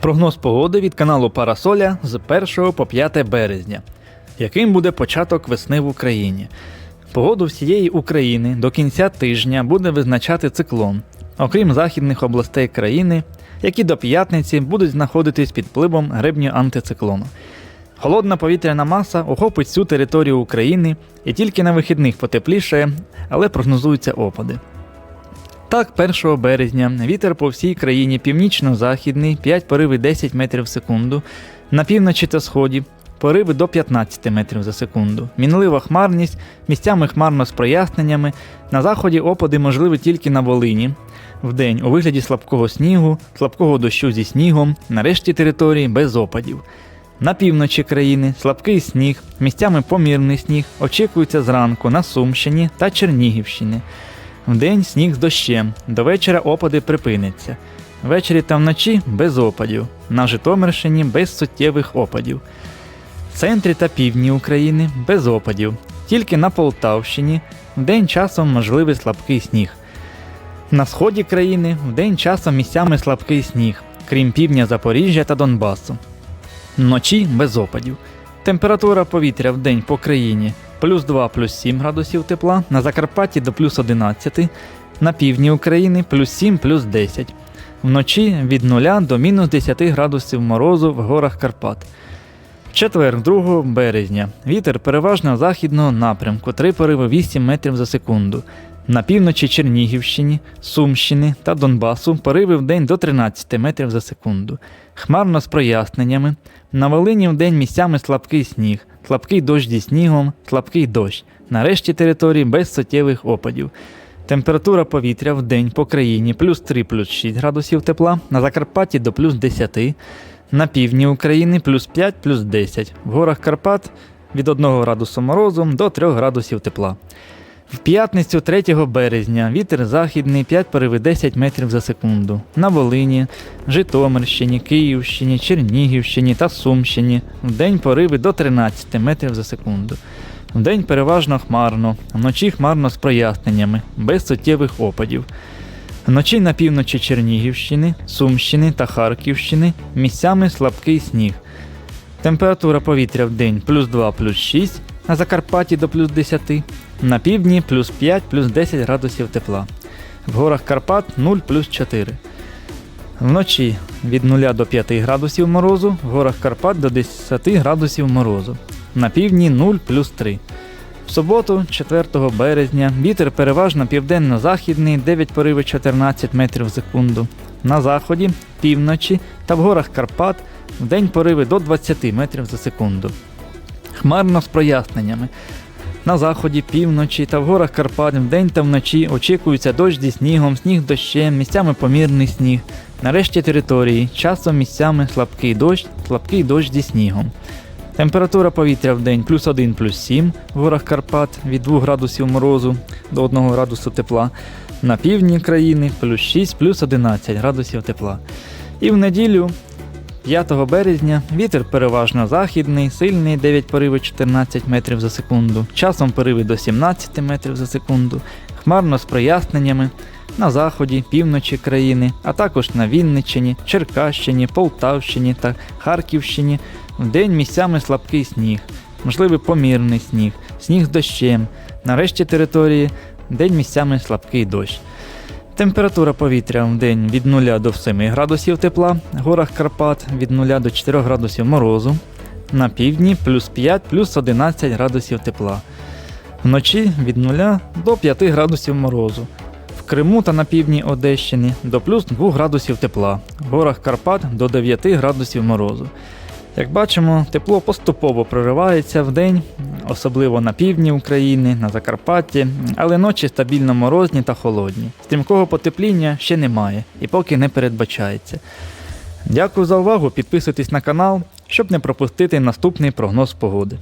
Прогноз погоди від каналу Парасоля з 1 по 5 березня. Яким буде початок весни в Україні? Погоду всієї України до кінця тижня буде визначати циклон, окрім західних областей країни, які до п'ятниці будуть знаходитись під впливом гребню антициклону. Холодна повітряна маса охопить всю територію України і тільки на вихідних потеплішає, але прогнозуються опади. Так, 1 березня вітер по всій країні північно-західний 5 пориви 10 метрів в секунду, на півночі та сході пориви до 15 метрів за секунду. Мінлива хмарність, місцями хмарно з проясненнями. На заході опади можливі тільки на Волині. Вдень у вигляді слабкого снігу, слабкого дощу зі снігом, на решті території без опадів. На півночі країни слабкий сніг, місцями помірний сніг очікується зранку на Сумщині та Чернігівщині. Вдень сніг з дощем, до вечора опади припиняться. Ввечері та вночі без опадів, на Житомирщині без суттєвих опадів. В центрі та півдні України без опадів, тільки на Полтавщині вдень часом можливий слабкий сніг. На сході країни вдень часом місцями слабкий сніг, крім півдня Запоріжжя та Донбасу. Вночі без опадів. Температура повітря в день по країні плюс 2 плюс 7 градусів тепла, на Закарпатті до плюс 11, на півдні України плюс 7 плюс 10. Вночі від 0 до мінус 10 градусів морозу в горах Карпат. Четвер, 2 березня, вітер переважно західного напрямку 3 пориви 8 метрів за секунду. На півночі Чернігівщині, Сумщини та Донбасу пориви в день до 13 метрів за секунду. Хмарно з проясненнями. На Волині в день місцями слабкий сніг, слабкий дощ зі снігом, слабкий дощ. На решті території без суттєвих опадів. Температура повітря в день по країні плюс 3 плюс 6 градусів тепла, на Закарпатті до плюс 10, на півдні України плюс 5 плюс 10, в горах Карпат від 1 градусу морозу до 3 градусів тепла. В п'ятницю 3 березня вітер західний 5 пориви 10 метрів за секунду. На Волині, Житомирщині, Київщині, Чернігівщині та Сумщині. Вдень пориви до 13 метрів за секунду. Вдень переважно хмарно, вночі хмарно з проясненнями, без суттєвих опадів. Вночі на півночі Чернігівщини, Сумщини та Харківщини місцями слабкий сніг. Температура повітря в день плюс 2 плюс 6, на Закарпатті до плюс 10, на півдні плюс 5 плюс 10 градусів тепла. В горах Карпат 0 плюс 4. Вночі від 0 до 5 градусів морозу, в горах Карпат до 10 градусів морозу. На півдні 0 плюс 3. В суботу, 4 березня, вітер переважно південно-західний 9 пориви 14 метрів в секунду. На заході, півночі та в горах Карпат вдень пориви до 20 метрів за секунду. Хмарно з проясненнями. На заході, півночі та в горах Карпат вдень та вночі очікується дощ зі снігом, сніг дощем, місцями помірний сніг. Нарешті території, часом місцями слабкий дощ, слабкий дощ зі снігом. Температура повітря в день плюс 1 плюс 7 в горах Карпат від 2 градусів морозу до 1 градусу тепла. На півдні країни плюс 6 плюс 11 градусів тепла. І в неділю 5 березня вітер переважно західний, сильний 9 пориви 14 метрів за секунду, часом пориви до 17 метрів за секунду, хмарно з проясненнями на заході, півночі країни, а також на Вінниччині, Черкащині, Полтавщині та Харківщині. Вдень місцями слабкий сніг, можливий помірний сніг, сніг з дощем. На решті території день місцями слабкий дощ. Температура повітря в день від 0 до 7 градусів тепла, в горах Карпат від 0 до 4 градусів морозу. На півдні плюс 5 плюс 11 градусів тепла. Вночі від 0 до 5 градусів морозу. В Криму та на півдні Одещини до плюс 2 градусів тепла, в горах Карпат до 9 градусів морозу. Як бачимо, тепло поступово проривається в день, особливо на півдні України, на Закарпатті, але ночі стабільно морозні та холодні. Стрімкого потепління ще немає і поки не передбачається. Дякую за увагу, підписуйтесь на канал, щоб не пропустити наступний прогноз погоди.